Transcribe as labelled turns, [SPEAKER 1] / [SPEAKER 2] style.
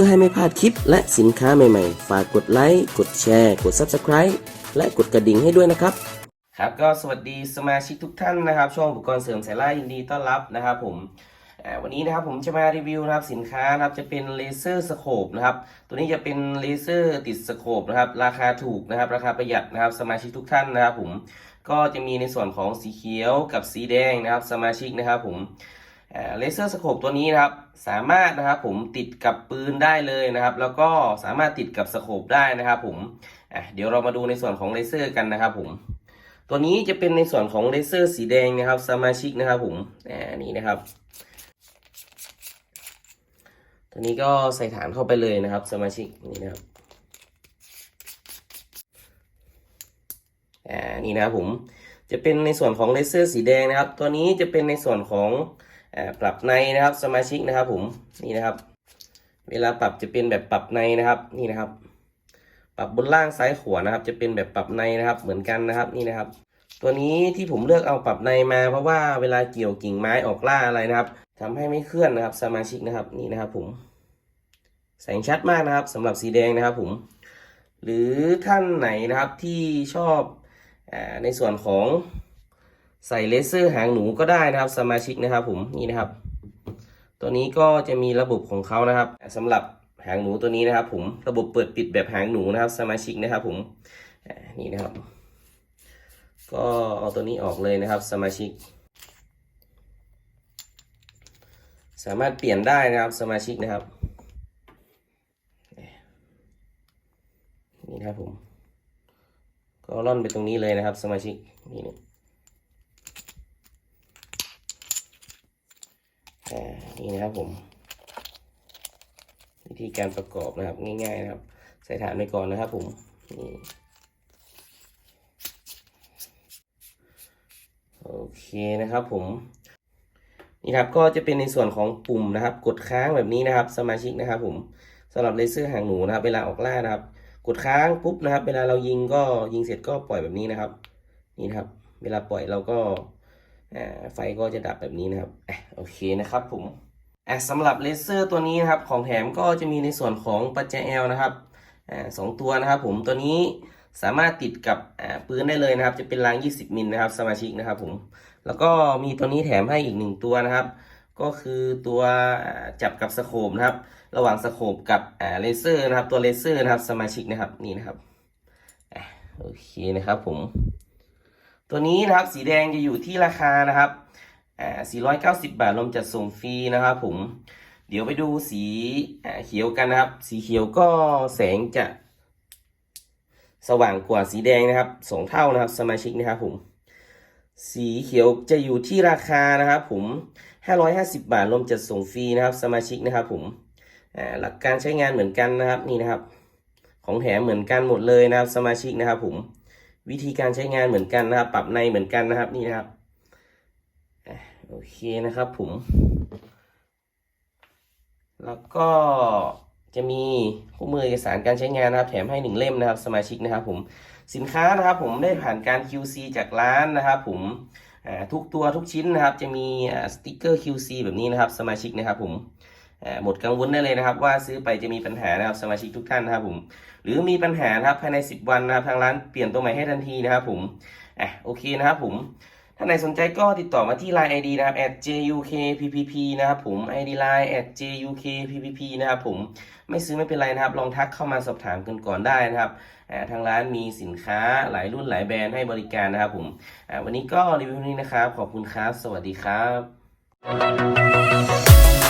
[SPEAKER 1] พื่อให้ไม่พลาดคลิปและสินค้าใหม่ๆ ฝากกดไลค์กดแชร์ กด Subscribe และกดกระดิ่งให้ด้วยนะครับ ครับก็สวัสดีสมาชิกทุกท่านนะครับ ช่วงอุปกรณ์เสริมสายล่ายินดีต้อนรับนะครับผมวันนี้นะครับผมจะมารีวิวนะครับสินค้านะครับจะเป็นเลเซอร์สโคปนะครับตัวนี้จะเป็นเลเซอร์ติดสโคปนะครับราคาถูกนะครับ ราคาประหยัดนะครับ สมาชิกทุกท่านนะครับผมก็จะมีในส่วนของสีเขียวกับสีแดงนะครับ สมาชิกนะครับผม เลเซอร์สโคปตัวนี้นะครับ สามารถนะครับผมติดกับปืนได้เลยนะครับ แล้วก็สามารถติดกับสโคปได้นะครับผมเดี๋ยวเรามาดูในส่วนของเลเซอร์กันนะครับผม ตัวนี้จะเป็นในส่วนของเลเซอร์สีแดงนะครับ สมาชิกนะครับผมอ่านี่นะครับตัวนี้ก็ใส่ฐานเข้าไปเลยนะครับ สมาชิกนี่นะครับอ่านี่นะครับผมจะเป็นในส่วนของเลเซอร์สีแดงนะครับ ตัวนี้จะเป็นในส่วนของ ปรับในนะครับสมาชิกนะครับ ผมนี่นะครับ เวลาปรับจะเป็นแบบปรับในนะครับนี่นะครับ ปรับบนล่างซ้ายขวานะครับ จะเป็นแบบปรับในนะครับ เหมือนกันนะครับนี่นะครับ ตัวนี้ที่ผมเลือกเอาปรับในมา เพราะว่าเวลาเกี่ยวกิ่งไม้ออกล่าอะไรนะครับทำให้ไม่เคลื่อนนะครับ สมาชิกนะครับนี่นะครับ ผม แสงชัดมากนะครับสำหรับสีแดงนะครับ ผม หรือท่านไหนนะครับที่ชอบอาในส่วนของ ใส่เลเซอร์หางหนูก็ได้นะครับ สมาชิกนะครับ ผมนี่นะครับ ตัวนี้ก็จะมีระบบของเขานะครับสำหรับหางหนูตัวนี้นะครับ ผมระบบเปิดปิดแบบหางหนูนะครับ สมาชิกนะครับ ผมนี่นะครับ ก็เอาตัวนี้ออกเลยนะครับ สมาชิก สามารถเปลี่ยนได้นะครับ สมาชิกนะครับนี่นะครับผม ก็ล่อนไปตรงนี้เลยนะครับ สมาชิกนี่นะ อ่านี่นะครับผม วิธีการประกอบนะครับง่ายๆนะครับ ใส่ฐานไปก่อนนะครับผมนี่โอเคนะครับผมนี่ครับก็จะเป็นในส่วนของปุ่มนะครับ กดค้างแบบนี้นะครับ สมาชิกนะครับผมสำหรับเลเซอร์หางหนูนะครับ เวลาออกล่านะครับ กดค้างปุ๊บนะครับ เวลาเรายิงก็ยิงเสร็จก็ปล่อยแบบนี้นะครับ นี่นะครับ เวลาปล่อยเราก็ ไฟก็จะดับแบบนี้นะครับอโอเคนะครับผมสำหรับเลเซอร์ตัวนี้นะครับ ของแถมก็จะมีในส่วนของปัจจัย L นะครับอสองตัวนะครับผมตัวนี้สามารถติดกับปืนได้เลยนะครับ จะเป็นราง 20 มิลนะครับ สมาชิกนะครับผม แล้วก็มีตัวนี้แถมให้อีกหนึ่งตัวนะครับ ก็คือตัวจับกับสโคปนะครับ ระหว่างสโคปกับเลเซอร์นะครับ ตัวเลเซอร์นะครับ สมาชิกนะครับ นี่นะครับอโอเคนะครับผม ตัวนี้นะครับสีแดงจะอยู่ที่ราคานะครับอ่า490 บาทรวมจัดส่งฟรีนะครับผม เดี๋ยวไปดูสีเขียวกันนะครับ สีเขียวก็แสงจะ สว่างกว่าสีแดงนะครับสองเท่านะครับสมาชิกนะครับผมสีเขียวจะอยู่ที่ราคานะครับผม 550 บาทรวมจัดส่งฟรีนะครับ สมาชิกนะครับผมหลักการใช้งานเหมือนกันนะครับนี่นะครับ ของแถมเหมือนกันหมดเลยนะครับ สมาชิกนะครับผม วิธีการใช้งานเหมือนกันนะครับ ปรับในเหมือนกันนะครับนี่นะครับโอเคนะครับผม แล้วก็จะมีคู่มือเอกสารการใช้งานนะครับ แถมให้หนึ่งเล่มนะครับ สมาชิกนะครับ ผมสินค้านะครับ ผมได้ผ่านการ QC จากร้านนะครับ ผมทุกตัวทุกชิ้นนะครับ จะมีสติกเกอร์ QC แบบนี้นะครับ สมาชิกนะครับ ผม หมดกังวลได้เลยนะครับ ว่าซื้อไปจะมีปัญหานะครับสมาชิกทุกท่านนะครับผมหรือมีปัญหานะครับภายใน 10 วันนะครับทางร้านเปลี่ยนตัวใหม่ให้ทันทีนะครับผมอะโอเคนะครับผมถ้าไหนสนใจก็ติดต่อมาที่ Line ID นะครับ @jukppp นะครับผม ID Line @jukppp นะครับผมไม่ซื้อไม่เป็นไรนะครับ ลองทักเข้ามาสอบถามกันก่อนได้นะครับทางร้านมีสินค้าหลายรุ่นหลายแบรนด์ให้บริการนะครับผมวันนี้ก็รีวิวนี้นะครับ ขอบคุณครับ สวัสดีครับ